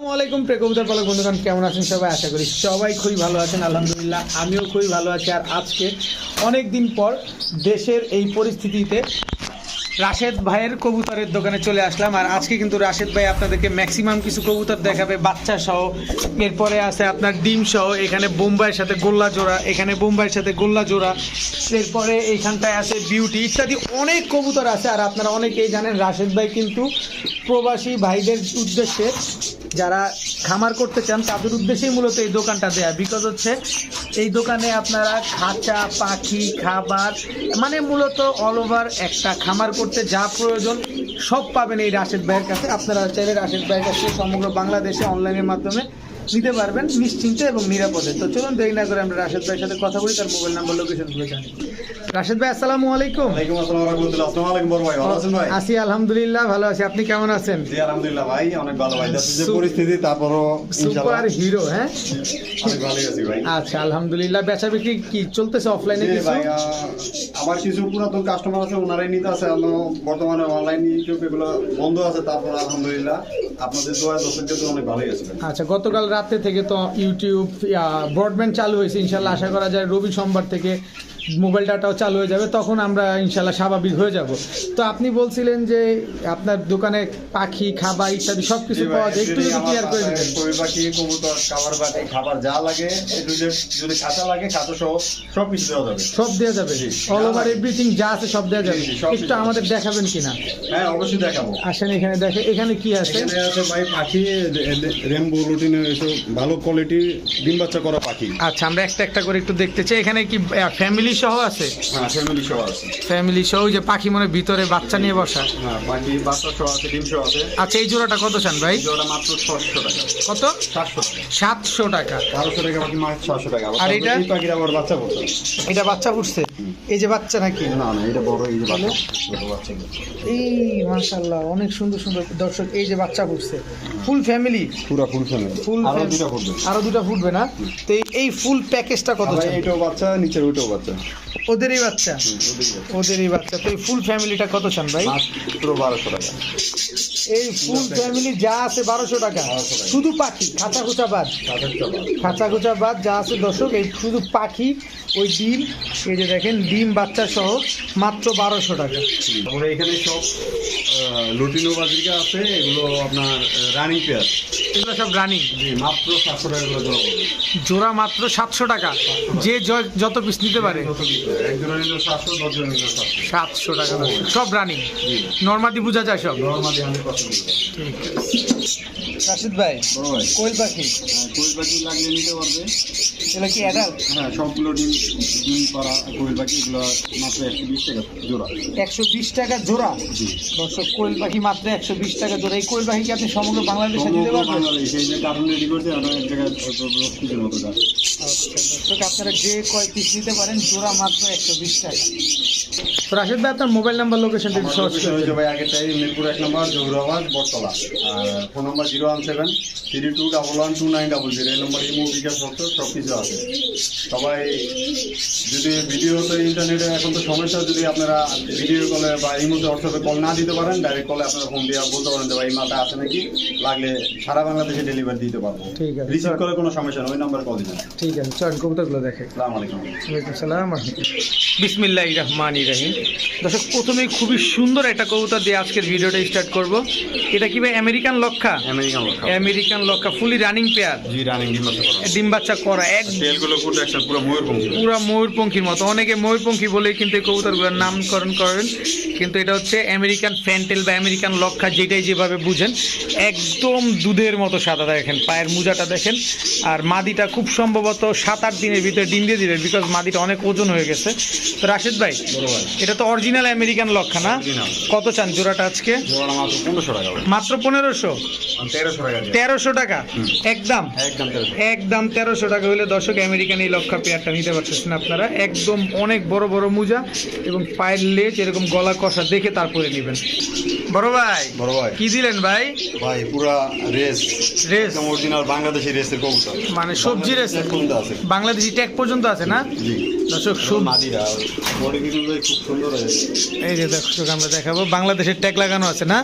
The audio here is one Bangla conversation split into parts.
আসসালামু আলাইকুম প্রিয় কবুতর পালক বন্ধুগণ, কেমন আছেন সবাই? আশা করি সবাই খুবই ভালো আছেন, আলহামদুলিল্লাহ, আমিও খুবই ভালো আছি। আর আজকে অনেক দিন পর দেশের এই পরিস্থিতিতে রাশেদ ভাইয়ের কবুতরের দোকানে চলে আসলাম। আর আজকে কিন্তু রাশেদ ভাই আপনাদেরকে ম্যাক্সিমাম কিছু কবুতর দেখাবে, বাচ্চা সহ। এরপরে আছে আপনার ডিম সহ, এখানে বোম্বাইয়ের সাথে গোল্লা জোড়া, এখানে বোম্বাইয়ের সাথে গোল্লা জোড়া। এরপরে এইখানটায় আছে বিউটি ইত্যাদি অনেক কবুতর আছে। আর আপনারা অনেকেই জানেন, রাশেদ ভাই কিন্তু প্রবাসী ভাইদের উদ্দেশ্যে যারা খামার করতে চান, তাদের উদ্দেশ্যেই মূলত এই দোকানটা দেয়া। বিকজ হচ্ছে এই দোকানে আপনারা খাঁচা, পাখি, খাবার মানে মূলত অল ওভার একটা খামার করতে যা প্রয়োজন সব পাবেন এই রাশেদ ভাইয়ের কাছে। আপনারা চাইলে রাশেদ ভাইয়ের কাছে সমগ্র বাংলাদেশে অনলাইনের মাধ্যমে নিতে পারবেন নিশ্চিন্তে এবং নিরাপদে। তো চলুন দেরি না করে আমরা রাশেদ ভাইয়ের সাথে কথা বলি তার মোবাইল নাম্বার লোকেশনগুলো জানি। রাশেদ ভাই আসসালামু আলাইকুম। ওয়ালাইকুম আসসালাম রাহমাতুল্লাহ। আসসালামু আলাইকুম বড় ভাই ভালো আছেন ভাই? আছি আলহামদুলিল্লাহ ভালো আছি। আপনি কেমন আছেন? জি আলহামদুলিল্লাহ ভাই অনেক ভালো ভাই। যে পরিস্থিতি তারপরও সুপার হিরো হ্যাঁ? আছি ভাই। আচ্ছা আলহামদুলিল্লাহ। বেচা বিক্রি কি চলতেছে অফলাইনে কিছু? ভাই আমার কিছু পুরাতন কাস্টমার আছে ওনারাই নিতে আছে। বর্তমানে অনলাইন ইউটিউব এগুলো বন্ধ আছে তারপর আলহামদুলিল্লাহ। আপনাদের দোয়া দর্শকদের অনেক ভালোই আছে। আচ্ছা গতকাল রাতে থেকে তো ইউটিউব ব্রডব্যান্ড চালু হয়েছে ইনশাল্লাহ আশা করা যায় রবি সোমবার থেকে মোবাইল ডাটাও চালু হয়ে যাবে তখন আমরা ইনশাল্লাহ স্বাভাবিক হয়ে যাব। তো আপনি বলছিলেন যে আপনার দোকানে পাখি খাবার ইত্যাদি সব কিছু পাওয়া যায় একটু যদি ক্লিয়ার করে কবি পাখি কবুতর খাবার বাটি খাবার যা লাগে একটু যদি খাঁচা লাগে খাঁচা সহ সব কিছু দেওয়া যাবে। সব দেওয়া যাবে। অল ওভার এভরিথিং যা আছে সব দেওয়া যাবে। একটু। আমাদের দেখাবেন কিনা? হ্যাঁ অবশ্যই দেখাবো। আসেন এখানে দেখে এখানে কি আছে? এখানে আছে ভাই পাখি রেমবো লুটিনের এসব ভালো কোয়ালিটির ডিম বাচ্চা করা পাখি। আচ্ছা আমরা একটা একটা করে একটু দেখতে চাই। এখানে কি ফ্যামিলি সহ আছে? হ্যাঁ ফ্যামিলি সহ আছে। ফ্যামিলি সহ যে পাখি মনে ভিতরে বাচ্চা নিয়ে বসা? হ্যাঁ পাখি বাচ্চা সহ আছে ডিম সহ আছে। আচ্ছা এই জোড়াটা কত চান ভাই? জোড়া মাত্র ছশো টাকা। কত? সাতশো টাকা। টাকা। মাত্র আর এটা? পাখির আবার বাচ্চা এটা বাচ্চা ফুটছে এই যে বাচ্চা নাকি? না না এটা বড় এই যে বাচ্চা এই মাশাল্লাহ অনেক সুন্দর সুন্দর দর্শক এই যে বাচ্চা ফুটছে ফুল ফ্যামিলি পুরো ফুল ফ্যামিলি ফুল আরও দুটা ফুটবে আরও দুটো ফুটবে না? তো এই- ফুল প্যাকেজটা কত চান? এইটাও বাচ্চা নিচের ওইটাও বাচ্চা। ওদেরই বাচ্চা? ওদেরই বাচ্চা। তো এই ফুল ফ্যামিলিটা কত চান ভাই? মাত্র বারোশো টাকা। এই ফুল ফ্যামিলি যা আছে বারোশো টাকা। 1200 টাকা। শুধু পাখি খাঁচা খুচা বাদ। খাঁচা খুচা বাদ যা আছে দর্শক এই শুধু পাখি ওই ডিম এই যে দেখেন ডিম বাচ্চা সহ মাত্র বারোশো টাকা। তারপরে এখানে সব লুটিনো বাজিকা আছে এগুলো আপনার রানিং পেয়ার এগুলো সব রানিং মাত্র সাতশো টাকা জোড়া জোড়া মাত্র সাতশো টাকা। যে যত পিস নিতে পারে। সাতশো টাকা সব রানিং নর্মাদি বোঝা যায় সব। নর্মালি হান্ড্রেড পার্সেন্ট রাশিদ ভাই কোয়েল পাখি কোয়েল পাখি লাগিয়ে নিতে পারবে এগুলো কি অ্যাডাল্ট হ্যাঁ সবগুলো ডিম ডিম করা কোয়েল পাখি এগুলো মাত্র একশো বিশ টাকা জোড়া একশো বিশ টাকা জোড়া দর্শক কোয়েল পাখি মাত্র একশো বিশ টাকা জোড়া এই কোয়েল পাখি কি আপনি সমগ্র বাংলাদেশে দিতে পারবেন বাংলাদেশে এই যে কার্টুন রেডি করছে আমরা এক জায়গায় মতো আচ্ছা, দর্শক আপনারা যে কয় পিস নিতে পারেন জোড়া মাত্র একশো বিশ টাকা। তো রাশিদ ভাই আপনার মোবাইল নাম্বার লোকেশনটা একটু সহজ করে। ভাই আগেরটাই মিরপুর এক নম্বর জহুরাবাদ বটতলা। আর phone number zero one seven three two double one two nine double zero. এই নম্বর ইমো বিকাশ ভক্ত সব কিছু আছে। সবাই যদি ভিডিও তো ইন্টারনেটে এখন তো সমস্যা যদি আপনারা ভিডিও কলে বা ইমোতে হোয়াটসঅ্যাপে কল না দিতে পারেন ডাইরেক্ট কলে আপনারা ফোন দিয়ে বলতে পারেন যে ভাই এই মালটা আছে নাকি? লাগলে সারা বাংলাদেশে ডেলিভারি দিতে পারব। ঠিক আছে। রিসিভ করে কোনো সমস্যা নেই ওই নাম্বারে কল দিবেন। ঠিক আছে চল দেখে? আসসালামু সালাম বিসমিল্লাহ রহমান রাহিম। দর্শক প্রথমেই খুবই সুন্দর একটা কবুতর দিয়ে আজকের ভিডিওটা স্টার্ট করব। এটা কি ভাই আমেরিকান লক্ষা? আমেরিকান লোক আমেরিকান লক্ষা ফুলি রানিং পেয়ার জি রানিং ডিম বাচ্চা করা। এক তেলগুলো পুরো ময়ূরপঙ্খীর মতো। অনেকে ময়ূরপঙ্খী বলেই কিন্তু এই কবুতরগুলোর নামকরণ করেন। কিন্তু এটা হচ্ছে আমেরিকান ফ্যান্টেল বা আমেরিকান লক্ষা যেটাই যেভাবে বুঝেন একদম দুধের মতো সাদা দেখেন। পায়ের মোজাটা দেখেন। আর মাদিটা খুব সম্ভবত সাত আট দিনের ভিতরে ডিম দিয়ে দিবে বিকজ মাদিটা অনেক ওজন হয়ে গেছে। তো রাশেদ ভাই এটা তো অরিজিনাল আমেরিকান লক্ষা না? কত চান জোড়াটা আজকে? মাত্র পনেরোশো। মাত্র তেরোশো টাকা। একদম? একদম তেরোশো। টাকা হলে দর্শক আমেরিকান এই লক্ষা পেয়ারটা নিতে পারতেছেন আপনারা। একদম অনেক বড় বড় মুজা এবং পায়ের লেজ এরকম গলা কষা দেখে তারপরে নেবেন। বড় ভাই বড় ভাই। কি দিলেন ভাই? ভাই পুরা রেস। রেস। অরিজিনাল বাংলাদেশি রেসের কবুতর। মানে সবজি রেস। কবুতর আছে ট্যাগ পর্যন্ত আছে না? দর্শক সব মাদিরা বডি কিন্তু খুব সুন্দর হয়েছে এই যে দর্শক আমরা দেখাবো। বাংলাদেশের ট্যাগ লাগানো আছে না?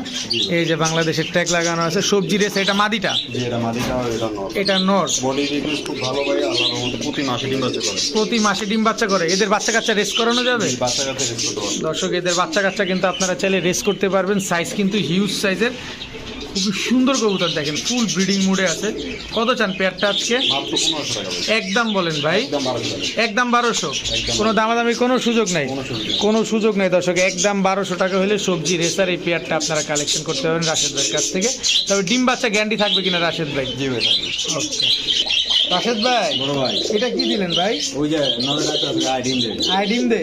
এই যে বাংলাদেশের ট্যাগ লাগানো আছে। সবজি রেস এটা মাদিটা? এটা মাদিটা এটা নর। এটা নর। বডি রিভিউ খুব ভালো ভাই আল্লাহর মধ্যে প্রতি মাসে ডিম বাচ্চা করে। প্রতি মাসে ডিম বাচ্চা করে। এদের বাচ্চা কাচ্চা রেস করানো যাবে? দর্শক এদের বাচ্চা কাচ্চা কিন্তু আপনারা চাইলে রেস করতে পারবেন। সাইজ কিন্তু হিউজ সাইজের খুবই সুন্দর কবুতর দেখেন ফুল ব্রিডিং মুডে আছে। কত চান পেয়ারটা আজকে? একদম বলেন ভাই। একদম বারোশো কোনো দামাদামি কোনো সুযোগ নাই? কোনো সুযোগ নেই। দর্শক। একদম বারোশো টাকা হলে সবজি রেসার এই পেয়ারটা আপনারা কালেকশন করতে পারবেন রাশেদ ভাইয়ের কাছ থেকে। তবে ডিম বাচ্চা গ্যারান্টি থাকবে কিনা রাশেদ ভাই? জি ভাই ওকে রাশেদ ভাই বড় ভাই। এটা কি দিলেন ভাই? ওই যে আছে গায়ে ডিম দেবে আই ডিম দে।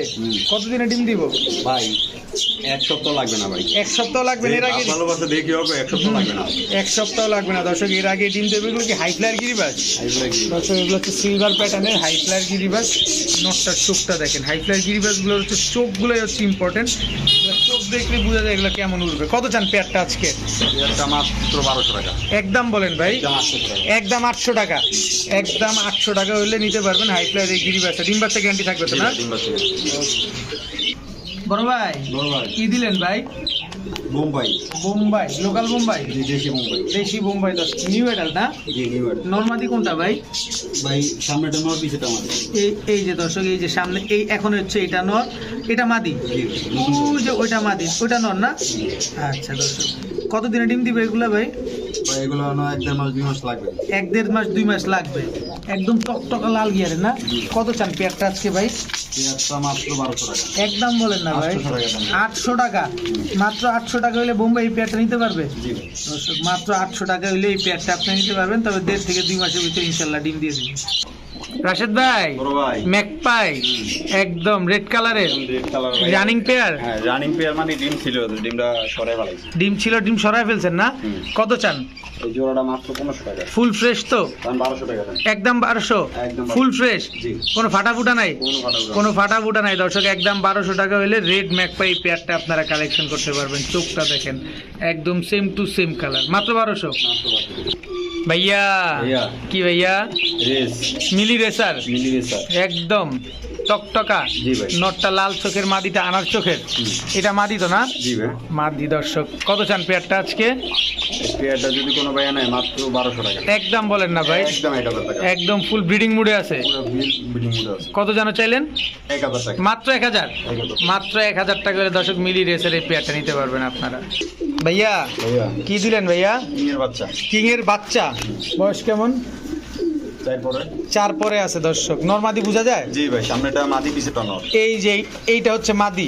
কতদিনে ডিম দিব? ভাই এক সপ্তাহ লাগবে না ভাই। এক সপ্তাহ লাগবে না এর আগে ভালোবাসা দেখি হবে? এক সপ্তাহ লাগবে না। এক সপ্তাহ লাগবে না দর্শক এর আগে ডিম দেবে এগুলো কি হাই ফ্লায়ার গিরিবাজ। দর্শক এগুলো হচ্ছে সিলভার প্যাটার্নের হাই ফ্লায়ার গিরিবাজ। নটটার চোখটা দেখেন হাই ফ্লায়ার গিরিবাজগুলো হচ্ছে চোখগুলোই হচ্ছে ইম্পর্টেন্ট চোখ দেখলে বোঝা যায় এগুলো কেমন উঠবে কত চান পেয়ারটা আজকে? মাত্র বারোশো টাকা। একদম বলেন ভাই। একদম আটশো টাকা। একদম আটশো টাকা। হলে নিতে পারবেন হাই ফ্লায়ার এই গিরিবাজটা। ডিম বাচ্চা গ্যারান্টি থাকবে তো না? বড় ভাই? কি দিলেন ভাই? বোম্বাই। বোম্বাই লোকাল বোম্বাই? দেশি বোম্বাই। দেশি বোম্বাই দশ নিউ এডাল না? নিউ নর্মাদি কোনটা ভাই? ভাই সামনেটা নর পিছেটা আমার এই এই যে দর্শক এই যে সামনে এই এখন হচ্ছে এটা নর এটা মাদি? ওই যে ওইটা মাদি ওইটা নর না? আচ্ছা দর্শক কতদিনে ডিম দিবে এগুলো ভাই? ভাই এগুলো এক দেড় মাস দুই মাস লাগবে। এক দেড় মাস দুই মাস লাগবে। একদম টকটকা লাল গিয়ারে না? কত চান পেয়ারটা আজকে ভাই? একদম বলেন না ভাই। 800 টাকা দাম। আটশো টাকা। মাত্র আটশো টাকা হলে বোম্বাই এই পেয়ারটা নিতে পারবে? দর্শক মাত্র আটশো টাকা হলে এই পেয়ারটা আপনি নিতে পারবেন তবে দেড় থেকে দুই মাসের ভিতরে ইনশাল্লাহ ডিম দিয়ে দিবেন। রাশেদ ভাই ম্যাকপাই একদম রেড কালারের। রানিং পেয়ার হ্যাঁ রানিং পেয়ার মানে ডিম ছিল ডিমটা সরাই ফেলাইছি। ডিম ছিল ডিম সরাই ফেলছেন না? কত চান? এই জোড়াটা মাত্র পনেরোশো টাকা। ফুল ফ্রেশ তো? টাকা একদম ফুল ফ্রেশ? কোনো ফাটা ফুটা নাই কোনো কোনো ফাটা ফুটা নাই। দর্শক একদম বারোশো টাকা হলে রেড ম্যাকপাই পেয়ারটা আপনারা কালেকশন করতে পারবেন। চোখটা দেখেন একদম সেম টু সেম কালার মাত্র বারোশো। ভাইয়া ভাইয়া। কি ভাইয়া? রেস। মিলি রেসার? মিলি রেসার। একদম। টকটকা। জি ভাই। নটটা লাল চোখের মাদিটা আনার চোখের। এটা মাদি তো না? জি মাদি দর্শক কত চান পেয়ারটা আজকে? পেয়ারটা যদি কোনো ভাইয়া নেয় মাত্র বারোশো টাকা। একদম বলেন না ভাই। একদম এক হাজার টাকা। একদম ফুল ব্রিডিং মুডে আছে। পুরো বিল বিল্ডিং মুড়ে আছে। কত জানো চাইলেন? এক মাত্র এক হাজার? মাত্র এক হাজার টাকা করে দর্শক মিলি রেসের এই পেয়ারটা নিতে পারবেন আপনারা। ভাইয়া ভাইয়া। কি দিলেন ভাইয়া? কিংয়ের বাচ্চা। কিং এর বাচ্চা। বয়স কেমন? চার পরে আছে দর্শক। নর্মাদি বোঝা যায়? জি ভাই সামনেটা মাদি পিছেটা নর। এই যে এইটা হচ্ছে মাদি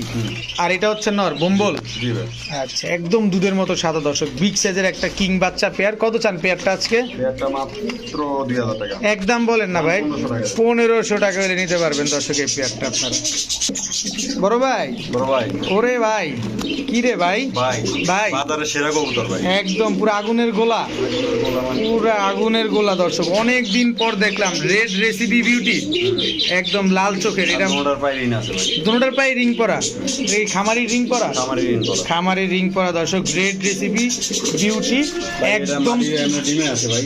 আর এটা হচ্ছে নর বোম্বল। জি ভাই। আচ্ছা একদম দুধের মতো সাদা দর্শক। বিগ সাইজের একটা কিং বাচ্চা পেয়ার। কত চান পেয়ারটা আজকে? পেয়ারটা মাত্র দুই হাজার টাকা। একদম বলেন না ভাই 1500 টাকা। হলে নিতে পারবেন দর্শক এই পেয়ারটা আপনারা। বড় ভাই? বড় ভাই। ওরে ভাই কি রে ভাই? ভাই ভাই। সেরা কবুতর ভাই। একদম পুরো আগুনের গোলা। পুরো আগুনের গোলা দর্শক। অনেক দিন পর দেখলাম রেড রেসিপি বিউটি। একদম লাল চোখের এটা অর্ডার পাই রিং আছে ভাই। দুটোটার পায়ে রিং পরা। এই খামারি রিং পরা? খামারি রিং বলো খামারি রিং পরা দর্শক রেড রেসিপি বিউটি একদম ডিমে আছে ভাই।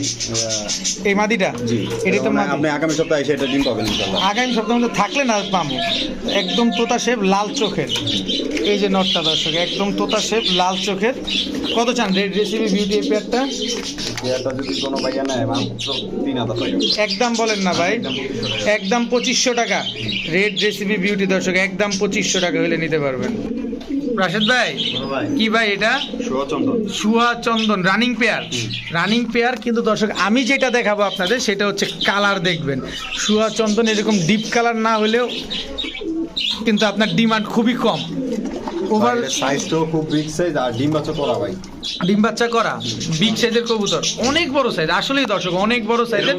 এই মাদিটা? জি। এটা তো মাদি। আপনি আগামী সপ্তাহে এসে এটা ডিম পাবেন ইনশাল্লাহ আগামী সপ্তাহে মধ্যে থাকলে না পাবো। একদম তোতা শেপ লাল চোখের। এই যে নটটা দর্শক একদম তোতা শেপ লাল চোখের। কত চান রেড রেসিপি বিউটি এই পেয়ারটা? পেয়ারটা যদি কোনো ভাইয়া নেয় মাত্র তিন হাজার টাকা। একদম বলেন না ভাই। একদম পঁচিশশো টাকা। রেড রেসিপি বিউটি দর্শক একদম পঁচিশশো টাকা হলে নিতে পারবেন। রাশেদ ভাই কি ভাই এটা? সুয়া চন্দন। রানিং পেয়ার রানিং পেয়ার কিন্তু দর্শক আমি যেটা দেখাবো আপনাদের সেটা হচ্ছে কালার দেখবেন। সুয়া চন্দন এরকম ডিপ কালার না হলেও কিন্তু আপনার ডিমান্ড খুবই কম। ওভার সাইজটাও খুব বিগ সাইজ আর ডিম বাচ্চা করা ভাই। ডিম বাচ্চা করা বিগ সাইজের কবুতর অনেক বড় সাইজ আসলেই দর্শক অনেক বড় সাইজের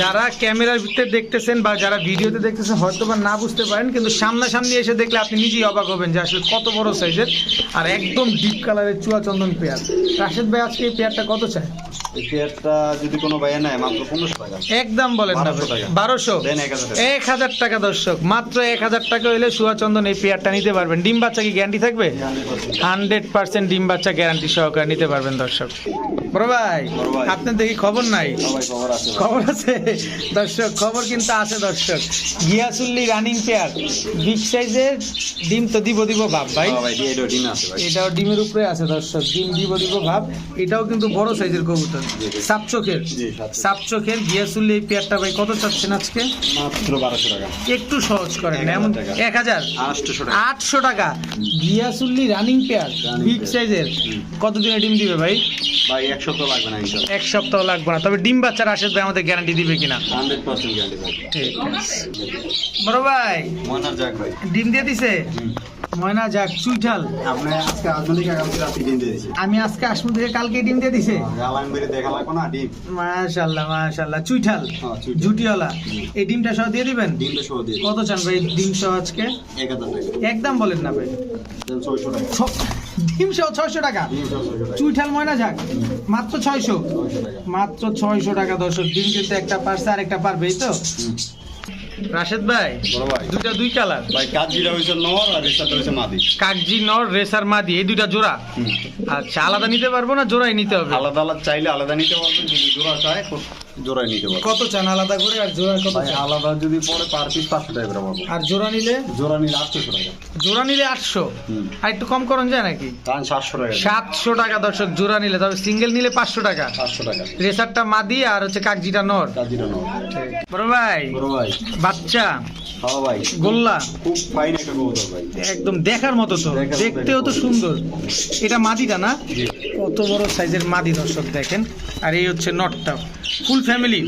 যারা ক্যামেরার ভিতরে দেখতেছেন বা যারা ভিডিওতে দেখতেছেন হয়তো বা না বুঝতে পারেন কিন্তু সামনাসামনি এসে দেখলে আপনি নিজেই অবাক হবেন যে আসলে কত বড় সাইজের আর একদম ডিপ কালারের চুয়া চন্দন পেয়ার। রাশেদ ভাই আজকে এই পেয়ারটা কত চায়? এই পেয়ারটা যদি কোনো ভাইয়া নেয় মাত্র পনেরোশো টাকা। একদম বলেন না বারোশো দেন 1000 টাকা। এক হাজার টাকা দর্শক মাত্র এক হাজার টাকা হইলে সুয়াচন্দন এই পেয়ারটা নিতে পারবেন। ডিম বাচ্চা কি গ্যারান্টি থাকবে? হান্ড্রেড পার্সেন্ট ডিম বাচ্চা গ্যারান্টি সহকারে নিতে পারবেন দর্শক। বড় ভাই আপনার দেখি খবর নাই? খবর আছে। খবর আছে? দর্শক খবর কিন্তু আছে দর্শক। গিয়াসুল্লি রানিং পেয়ার বিগ সাইজের ডিম তো দিব দিব ভাব ভাই। এটাও ডিমের উপরে আছে দর্শক ডিম দিব দিব ভাব। এটাও কিন্তু বড় সাইজের কবুতর। সাপ চোখের? সাপ চোখের। গিয়াসুল্লি এই পেয়ারটা ভাই কত চাচ্ছেন আজকে? মাত্র বারোশো টাকা। একটু সহজ করেন এমন এক হাজার আটশো টাকা। গিয়াসুল্লি রানিং পেয়ার বিগ সাইজের। কতদিনে ডিম দিবে ভাই? ভাই এক সপ্তাহ লাগবে না এক সপ্তাহ লাগবে না। তবে ডিম বাচ্চার আসে ভাই আমাদের গ্যারান্টি দিবে কিনা? হান্ড্রেড পার্সেন্ট গ্যারান্টি ঠিক আছে। বড় ভাই ডিম দিয়ে দিছে? ময়না যাক চুইঠাল আপনি আজকে আধুনিক আগামী রাতে ডিম দিয়ে দিয়েছি আমি আজকে আসমু থেকে কালকে ডিম দিয়ে দিছে। দেখা লাগবো না ডিম। চুইঠাল জুটিওয়ালা। এই ডিমটা সহ দিয়ে দিবেন? ডিমটা সহ দিয়ে কত চান ভাই ডিম সহ আজকে? একদম বলেন না ভাই। ডিম সহ ছয়শো টাকা? চুইঠাল ময়না যাক। মাত্র ছয়শো। মাত্র ছয়শো টাকা দর্শক ডিম কিন্তু একটা পারছে আর একটা পারবে এই তো। রাশেদ ভাই বড় ভাই। দুইটা দুই কালার। ভাই কাজজিরা হইছে নর আর রেসারটা হইছে মাদি। কাগজি নর রেসার মাদি এই দুইটা জোড়া। আচ্ছা আলাদা নিতে পারব না জোড়াই নিতে হবে? আলাদা আলাদা চাইলে আলাদা নিতে পারবেন যদি জোড়া চায় খুব জোড়াই নিতে পারবেন কত চান? আলাদা করে আর জোড়া কত ভাই আলাদা যদি পরে পার পিস পাঁচশো টাকা করে পাবো। আর জোড়া নিলে? জোড়া নিলে আটশোশো টাকা। জোড়া নিলে আটশো? আর একটু কম করুন যায় নাকি? সাতশো টাকা। সাতশো টাকা দর্শক জোড়া নিলে। তবে সিঙ্গেল নিলে পাঁচশো টাকা। সাতশো টাকা। রেসারটা মাদি আর হচ্ছে কাগজিটা নর। কাজজিরা নর। বড় ভাই। বড় ভাই। বাচ্চা। হ্যাঁ ভাই। গোল্লা। খুব ফাইন একটা কবুতর ভাই। একদম দেখার মতো তো। দেখতেও তো সুন্দর। এটা মাদিটা না? কত বড় সাইজের মাদি দর্শক দেখেন। আর এই হচ্ছে নটটা। ফুল ফ্যামিলি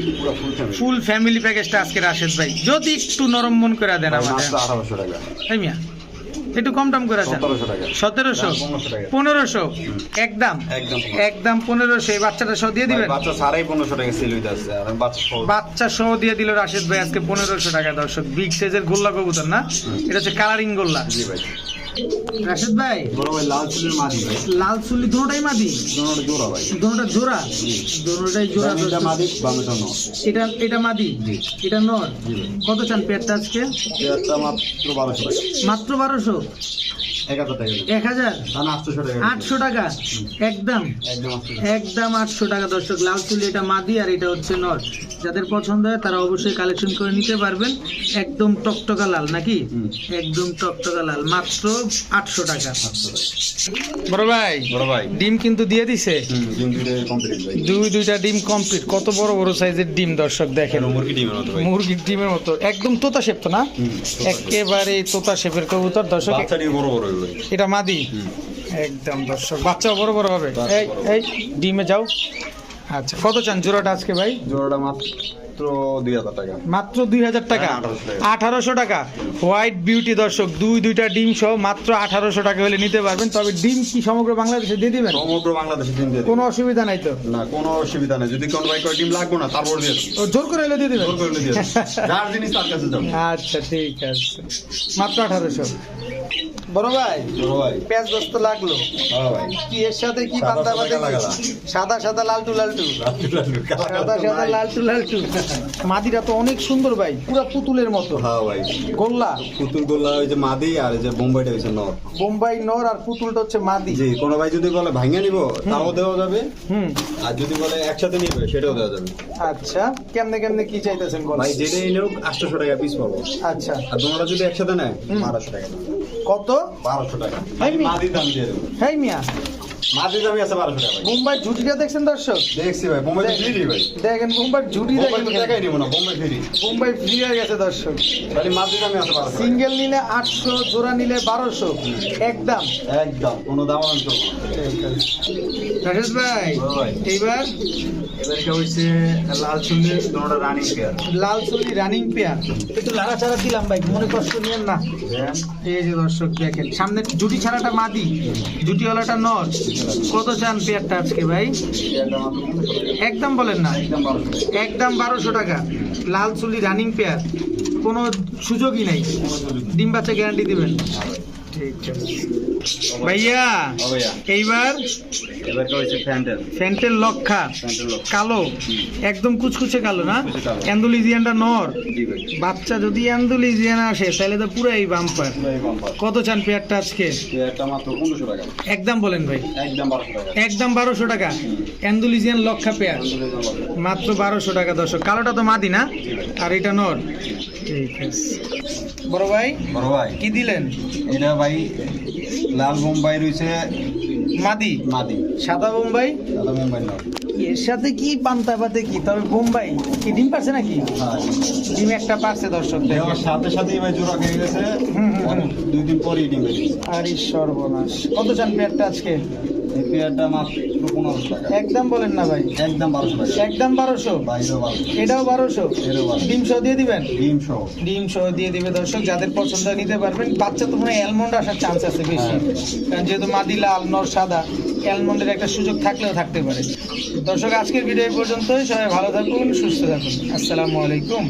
ফুল ফ্যামিলি প্যাকেজটা আজকে রাশেদ ভাই। যদি একটু নরম মন করে দেন আমাদের। এই মিয়া একটু কম টম করে দেন। সতেরোশো টাকা। সতেরোশো? না, 1500 টাকা। পনেরোশো? একদম? একদম পনেরোশো। এই বাচ্চাটা সহ দিয়ে দিবেন? বাচ্চা পনেরোশো টাকা সেল বাচ্চা সহ বাচ্চা সহ দিয়ে দিল রাশেদ ভাই আজকে পনেরোশো টাকা দর্শক। বিগ সাইজের গোল্লা কবুতর না? এটা হচ্ছে কালারিং গোল্লা। জি ভাই। রাশেদ ভাই? বড় ভাই লাল চুলের মাদি ভাই। লাল চুল্লি দুটোটাই মাদি? দুটোর জোড়া ভাই। দুটোটা জোড়া? দুটোটাই জোড়া মাদি বামেটা নর। এটা এটা মাদি? জি। এটা নর? কত চান পেটটা আজকে? পেয়ারটা মাত্র বারোশো টাকা। মাত্র বারোশো? এক হাজার টাকা এক হাজার? না না আটশোশো টাকা আটশো টাকা? একদম? একদম আটশো টাকা দর্শক লাল চুলি এটা মাদি আর এটা হচ্ছে নর। যাদের পছন্দ হয় তারা অবশ্যই কালেকশন করে নিতে পারবেন। একদম টকটকা লাল নাকি? একদম টকটকা লাল মাত্র আটশো টাকা। বড় ভাই বড় ভাই। ডিম কিন্তু দিয়ে দিছে। হুম ডিম দুটো কমপ্লিট ভাই। দুই দুইটা ডিম কমপ্লিট কত বড় বড় সাইজের ডিম দর্শক দেখেন। ডিমের মতো মুরগির ডিমের মতো। একদম তোতা শেপ তো না? একেবারে তোতা শেপের কবুতর দর্শক। বড় বড় ভাই এটা মাদি। একদম দর্শক বাচ্চাও বড় বড় হবে। এই। এই ডিমে যাও। আচ্ছা। কত চান? জোড়াটা আজকে ভাই? জোড়াটা মাত্র দুই হাজার টাকা। মাত্র দুই হাজার টাকা? 1800 টাকা। আঠারোশো টাকা। হোয়াইট বিউটি দর্শক দুই দুইটা ডিম সহ মাত্র আঠারোশো টাকা হলে নিতে পারবেন। তবে ডিম কি সমগ্র বাংলাদেশে দিয়ে দিবেন? সমগ্র বাংলাদেশে ডিম দিয়ে কোনো অসুবিধা নাই তো? না কোনো অসুবিধা নেই। যদি কোনো ভাই করে ডিম লাগবে না তারপর দিয়ে জোর করে হলে দিয়ে দিবেন? জোর করে দিয়ে দেবো যার জিনিস তার কাছে যাব। আচ্ছা ঠিক আছে। মাত্র আঠারোশো। বড় ভাই? বড় ভাই। পেঁয়াজ গোস্ত লাগল। হ্যাঁ ভাই। কি এর সাথে কি পান্তা সাদা বাদে কালা কালা। সাদা সাদা লালটু লালটু। সাদা সাদা লালটু লালটু। মাদিরা তো অনেক সুন্দর ভাই পুরো পুতুলের মতো। হ্যাঁ ভাই। গোল্লা। পুতুল গোল্লা ওই যে মাদি আর যে বোম্বাইটা হয়েছে নর। বোম্বাই নর আর পুতুলটা হচ্ছে মাদি। জি কোনো ভাই যদি বলে ভাঙিয়ে নিব তাও দেওয়া যাবে। হুম। আর যদি বলে একসাথে নিবে সেটাও দেওয়া যাবে। আচ্ছা কেমনে কেমনে কি চাইতেছেন বল ভাই যেটাই নিয়োগ আটশোশো টাকা পিস পাবো। আচ্ছা। আর তোমরা যদি একসাথে নেয় টাকা। কত? বারোশো টাকা। হেই মিয়া মাদির দামই আছে বারোশো টাকা ভাই। মুম্বাই ঝুটিটা দেখছেন দর্শক? দেখছি ভাই বোম্বাই দেখ- ফ্রি ভাই। দেখেন মুম্বাই ঝুটি দেখেন। দেখাই নিব না বোম্বাই ফ্রি মুম্বাই ফ্রি হয়ে গেছে দর্শক। তাহলে মাদির দামই আছে বারোশো টাকা। সিঙ্গেল নিলে আটশো জোড়া নিলে বারোশো। একদম একদম কোনো দাম আমি চলবো না। ভাই বড় ভাই। এইবার? এবারটা হচ্ছে লাল চুলের দুটোটা রানিং পেয়ার লাল চুলি রানিং পেয়ার একটু লাড়াচাড়া দিলাম ভাই মনে কষ্ট নিয়েন না। এই যে দর্শক দেখেন সামনে জুটি ছাড়াটা মাদি। জুটি জুটিওয়ালাটা নর। কত চান পেয়ারটা আজকে ভাই? একদম বলেন না। একদম বারোশো টাকা। লাল চুলি রানিং পেয়ার কোনো সুযোগই নাই। ডিম বাচ্চা গ্যারান্টি দিবেন। ঠিক আছে ভাইয়া। এইবার এবার ফ্যান্টেল। লক্ষা কালো? একদম কুচকুচে কালো না? অ্যান্ডুলিজিয়ানটা নর। বাচ্চা যদি অ্যান্ডুলিজিয়ান আসে তাহলে তো পুরাই বাম্পার। বাম্পার। কত চান পেয়ারটা আজকে? একদম বলেন ভাই। একদম বারোশো টাকা। একদম বারোশো টাকা। অ্যান্ডুলিজিয়ান লক্ষা পেয়ার। মাত্র বারোশো টাকা দর্শক। কালোটা তো মাদি না? আর এটা নর। ঠিক আছে। বড় ভাই বড় ভাই। কি দিলেন? এটা ভাই লাল বোম্বাই রয়েছে মাদি। মাদি। সাদা বোম্বাই? সাদা বোম্বাই নয়। এর সাথে কি পান্তা পাতে কি? তবে বোম্বাই। কি ডিম পারছে নাকি? হ্যাঁ। ডিম একটা পারছে দর্শক সাথে সাথেই ভাই জোড়া খেয়ে গেছে। দুই দিন পরে ইটিং বেরিয়েছে। আর সর্বনাশ। কত চান পেয়ারটা আজকে? এই পেয়ারটা মাত্র পনেরোশো টাকা। একদম বলেন না ভাই। একদম বারোশো টাকা। একদম বারোশো? এটাও বারোশো? ডিম সহ দিয়ে দিবেন? ডিম সহ। ডিম সহ দিয়ে দিবে দর্শক। যাদের পছন্দ নিতে পারবেন। বাচ্চা তো মনে অ্যালমন্ড আসার চান্স আছে বেশি। হ্যাঁ। কারণ যেহেতু মাদি লাল নর সাদা। অ্যালমন্ডের একটা সুযোগ থাকলেও থাকতে পারে। দর্শক, আজকের ভিডিও পর্যন্তই। সবাই ভালো থাকুন, সুস্থ থাকুন। আসসালামু আলাইকুম।